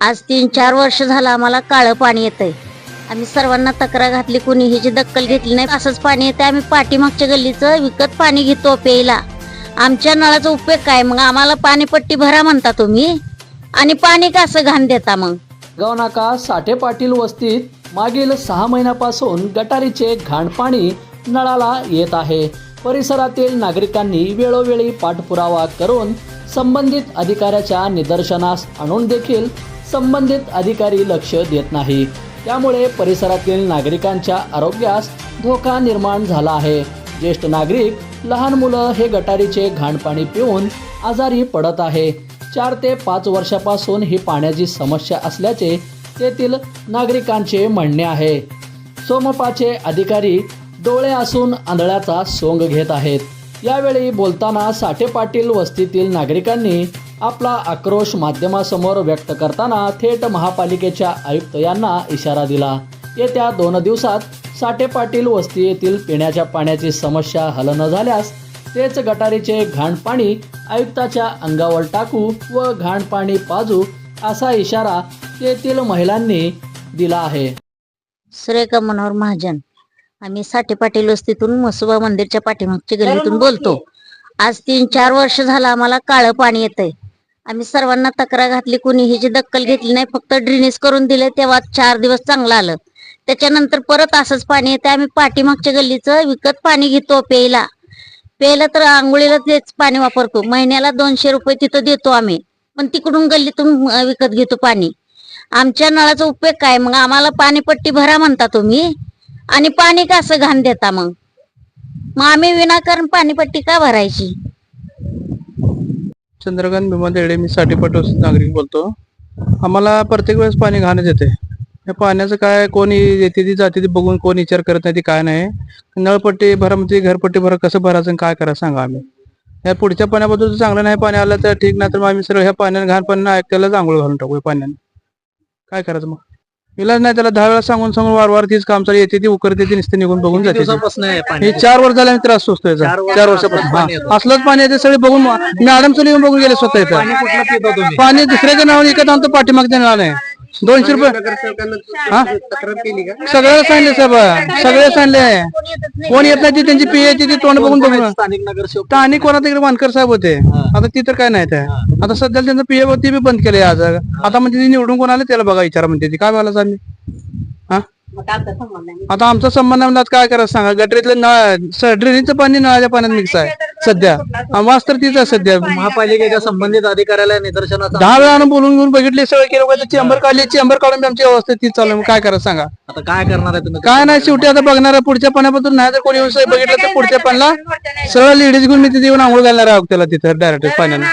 आज तीन चार वर्ष झालं आम्हाला काळं पाणी येतंय. आम्ही सर्वांना तक्रार घातली कोणी ह्याची दक्कल घेतली नाही असंच पाणी येते आम्ही पाठीमागच्या गल्लीचं विकत पाणी घेतो प्यायला. आमच्या नळाचा उपयोग काय? मग आम्हाला पाणीपट्टी भरा म्हणता तुम्ही? आणि पाणी कसं घाण देता मग? गाव नाका साठे पाटील वस्तीत मागील सहा महिन्यापासून गटारीचे घाणपाणी नळाला येत आहे. परिसरातील नागरिकांनी वेळोवेळी पाठपुरावा करून संबंधित अधिकाऱ्याच्या निदर्शनास आणून देखील संबंधित अधिकारी लक्ष देत नाही. त्यामुळे परिसरातील नागरिकांच्या आरोग्यास धोका निर्माण झाला आहे. ज्येष्ठ नागरिक लहान मुलं हे गटारीचे घाणपाणी पिऊन आजारी पडत आहे. चार ते पाच वर्षापासून ही पाण्याची समस्या असल्याचे तेथील नागरिकांचे म्हणणे आहे. सोमपाचे अधिकारी डोळे असून आंधळ्याचा सोंग घेत आहेत. यावेळी बोलताना साठे पाटील वस्तीतील नागरिकांनी आपला आक्रोश माध्यमासमोर व्यक्त करताना थेट महापालिकेच्या आयुक्त यांना इशारा दिला. येत्या दोन दिवसात साठे पाटील वस्ती येथील पिण्याच्या पाण्याची समस्या हल न झाल्यास तेच गटारीचे घाणपाणी आयुक्ताच्या अंगावर टाकू व घाणपाणी पाजू असा इशारा येथील महिलांनी दिला आहे. सुरेखा मनोहर महाजन. आम्ही साठे पाटील वस्तीतून मसुबा मंदिरच्या पाठीमागच्या गल्लीतून बोलतो. आज तीन चार वर्ष झालं आम्हाला काळं पाणी येतंय. आम्ही सर्वांना तक्रार घातली कुणी ह्याची दक्कल घेतली नाही फक्त ड्रेनेज करून दिले तेव्हा चार दिवस चांगलं आलं. त्याच्यानंतर परत असंच पाणी येते आम्ही पाठीमागच्या गल्लीचं विकत पाणी घेतो प्यायला. प्यायला तर आंघोळीला तेच पाणी वापरतो. महिन्याला दोनशे रुपये तिथं देतो आम्ही. पण तिकडून गल्लीतून विकत घेतो पाणी. आमच्या नळाचा उपयोग काय? मग आम्हाला पाणीपट्टी भरा म्हणता तुम्ही. आणि पाणी कसं घाण देता मग? मग आम्ही विनाकारण पाणीपट्टी का भरायची? चंद्रकांत भीमा देडे मी साठीपट नागरिक बोलतो. आम्हाला प्रत्येक वेळेस पाणी घाणच येते या पाण्याचं काय कोणी येते ती जाते ती बघून कोण विचार करत नाही ती काय नाही. नळपट्टी भरा म्हणजे घरपट्टी भरा कसं भरायचं आणि काय करा सांगा आम्ही. या पुढच्या पाण्याबद्दल जर चांगलं नाही पाणी आलं तर ठीक नाही तर मग आम्ही सरळ ह्या पाण्याने घाण पाण्याने ऐकल्यालाच आंघोळ घालून टाकू या पाण्याने. काय करायचं मग? इलाज नाही त्याला दहा वेळा सांगून सांगून वारंवार तीच काम चालू येते ती उकरते ती नुसते निघून बघून जाते ती. दिवसापासून आहे पाणी हे चार वर्ष झाले आम्ही त्रास याचा. चार वर्ष चार वर्षापासून हा. असलंच पाणी येते सगळे बघून मॅडम चल येऊन बघून गेले स्वतः इथं पाणी कुठलं पितो तुम्ही पाणी दुसऱ्याच्या नावाने विकत आणतो पाठीमागच्या नावाने दोनशे रुपये? हा? सगळ्याला सांगले साहेब. सगळे सांगले. कोण येत नाही ती त्यांची पी ती तोंड बघून बघून. स्थानिक नगरसेवक? आणि कोणा तिकडे वानकर साहेब होते. आता ती तर काय नाही ते आता सध्या त्यांचं पीए ती बी बंद केले आज. आता म्हणजे ती निवडून कोण आले त्याला बघा विचारा म्हणते ती. काय बोलायचं आम्ही हा? आता आमचा संबंध आता काय करायचं सांगा? गटरीतलं नळ ड्रेनेजचं पाणी नळाच्या पाण्यात मिक्स आहे. सध्या. आवाज तर तीच आहे सध्या. महापालिकेच्या संबंधित अधिकाऱ्याला निदर्शनाचा दहा वेळा बोलून घेऊन बघितले सगळं केलं का चेंबर काढली चेंबर काढून आमची अवस्था तीच चालू आहे. मग काय करायचं सांगा? आता काय करणार आहे तुम्ही? काय नाही शेवटी आता बघणार आहे पुढच्या पाण्याबद्दल नाही जर कोणी व्यवसाय बघितलं तर पुढच्या पाण्याला सरळ लेडीज घेऊन मी तिथे येऊन आंघोळ घालणार आहे त्याला तिथं डायरेक्ट पाण्याने.